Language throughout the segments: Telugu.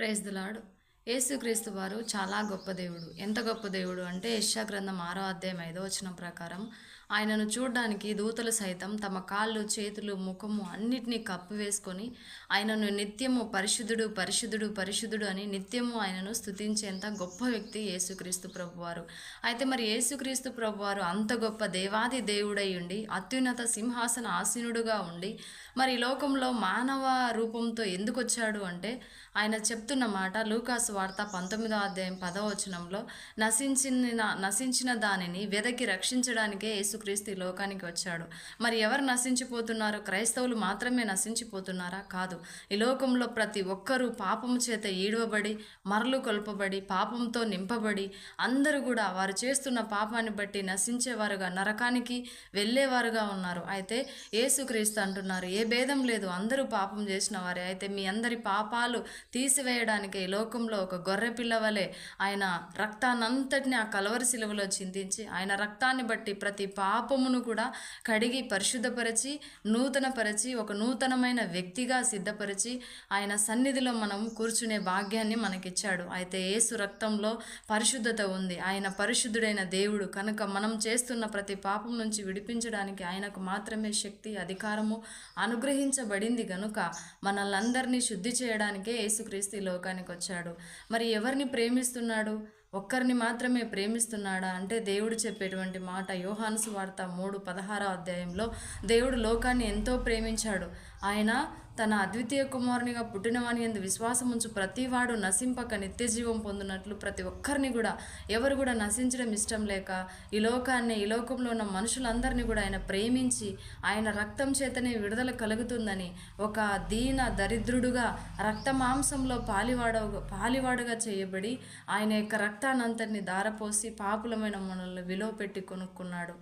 ప్రైజ్ దులాడు యేసుక్రీస్తు వారు చాలా గొప్ప దేవుడు. ఎంత గొప్ప దేవుడు అంటే యెషయా గ్రంథం ఆరో అధ్యాయం ఐదో వచనం ప్రకారం ఆయనను చూడడానికి దూతలు సైతం తమ కాళ్ళు చేతులు ముఖము అన్నిటినీ కప్పు వేసుకొని ఆయనను నిత్యము పరిశుద్ధుడు పరిశుద్ధుడు పరిశుద్ధుడు అని నిత్యము ఆయనను స్తుతించేంత గొప్ప వ్యక్తి యేసుక్రీస్తు ప్రభువారు. అయితే మరి యేసుక్రీస్తు ప్రభువారు అంత గొప్ప దేవాది దేవుడై ఉండి అత్యున్నత సింహాసన ఆసీనుడుగా ఉండి మరి లోకంలో మానవ రూపంతో ఎందుకు వచ్చాడు అంటే ఆయన చెప్తున్న మాట లూకాస్ వార్త పంతొమ్మిదో అధ్యాయం పదవచనంలో నశించిన నశించిన దానిని వెదకి రక్షించడానికే యేసుక్రీస్తు ఈ లోకానికి వచ్చాడు. మరి ఎవరు నశించిపోతున్నారు క్రైస్తవులు మాత్రమే నశించిపోతున్నారా? కాదు. ఈ లోకంలో ప్రతి ఒక్కరూ పాపము చేత ఈడవబడి మరలు కొల్పబడి పాపంతో నింపబడి అందరూ కూడా వారు చేస్తున్న పాపాన్ని బట్టి నశించేవారుగా నరకానికి వెళ్ళేవారుగా ఉన్నారు. అయితే యేసుక్రీస్తు అంటున్నారు ఏ భేదం లేదు. అందరూ పాపం చేసిన వారే. అయితే మీ అందరి పాపాలు తీసివేయడానికి ఈ లోకంలో ఒక గొర్రె పిల్లవలే ఆయన రక్తాన్నంతటిని ఆ కలవరి శిలువలో చింతించి ఆయన రక్తాన్ని బట్టి ప్రతి పాపమును కూడా కడిగి పరిశుద్ధపరిచి నూతనపరచి ఒక నూతనమైన వ్యక్తిగా సిద్ధపరిచి ఆయన సన్నిధిలో మనం కూర్చునే భాగ్యాన్ని మనకిచ్చాడు. అయితే యేసు రక్తంలో పరిశుద్ధత ఉంది. ఆయన పరిశుద్ధుడైన దేవుడు కనుక మనం చేస్తున్న ప్రతి పాపం నుంచి విడిపించడానికి ఆయనకు మాత్రమే శక్తి అధికారము అనుగ్రహించబడింది గనుక మనల్నందరినీ శుద్ధి చేయడానికే యేసుక్రీస్తు లోకానికి వచ్చాడు మరి ఎవరిని ప్రేమిస్తున్నాడు? ఒక్కరిని మాత్రమే ప్రేమిస్తున్నాడా? అంటే దేవుడు చెప్పేటువంటి మాట యోహాను వార్త మూడు పదహారో అధ్యాయంలో దేవుడు లోకాన్ని ఎంతో ప్రేమించాడు. ఆయన తన అద్వితీయ కుమారునిగా పుట్టినవాని ఎందు విశ్వాసం ఉంచు ప్రతివాడు నశింపక నిత్య జీవం పొందినట్లు ప్రతి ఒక్కరిని కూడా ఎవరు కూడా నశించడం ఇష్టం లేక ఈ లోకాన్ని ఈ లోకంలో ఉన్న మనుషులందరినీ కూడా ఆయన ప్రేమించి ఆయన రక్తం చేతనే విడుదల కలుగుతుందని ఒక దీన దరిద్రుడుగా రక్త మాంసంలో పాలివాడ పాలివాడుగా చేయబడి ఆయన యొక్క రక్తానంతటిని దారపోసి పాపులమైన మనల్ని విలువ పెట్టి కొనుక్కున్నాడు.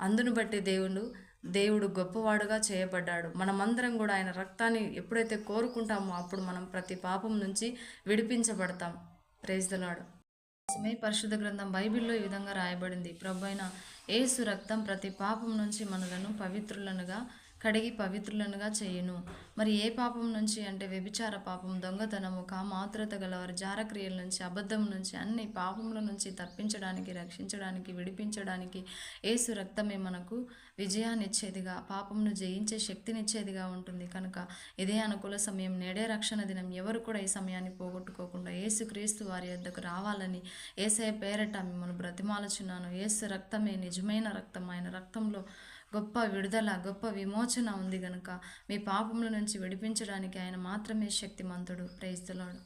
అందును బట్టి దేవుడు దేవుడు గొప్పవాడుగా చేయబడ్డాడు. మనమందరం కూడా ఆయన రక్తాన్ని ఎప్పుడైతే కోరుకుంటామో అప్పుడు మనం ప్రతి పాపం నుంచి విడిపించబడతాం. ప్రేజ్దలాడు సమయ పరిశుద్ధ గ్రంథం బైబిల్లో ఈ విధంగా రాయబడింది. ప్రభు అయిన ఏసు రక్తం ప్రతి పాపం నుంచి మనలను పవిత్రులనుగా కడిగి పవిత్రులనుగా చేయును. మరి ఏ పాపం నుంచి అంటే వ్యభిచార పాపం దొంగతనము కామాత్రత గలవారి జారక్రియల నుంచి అబద్ధం నుంచి అన్ని పాపముల నుంచి తప్పించడానికి రక్షించడానికి విడిపించడానికి ఏసు రక్తమే మనకు విజయాన్ని ఇచ్చేదిగా పాపంను జయించే శక్తినిచ్చేదిగా ఉంటుంది. కనుక ఇదే అనుకూల సమయం నేడే రక్షణ దినం. ఎవరు కూడా ఈ సమయాన్ని పోగొట్టుకోకుండా ఏసు క్రీస్తు వారి వద్దకు రావాలని ఏసఐ పేరట మిమ్మల్ని బ్రతిమాలుచున్నాను. ఏసు రక్తమే నిజమైన రక్తం. ఆయన రక్తంలో గొప్ప విడుదల గొప్ప విమోచన ఉంది గనుక మీ పాపముల నుంచి విడిపించడానికి ఆయన మాత్రమే శక్తిమంతుడు. ప్రైజ్లాడు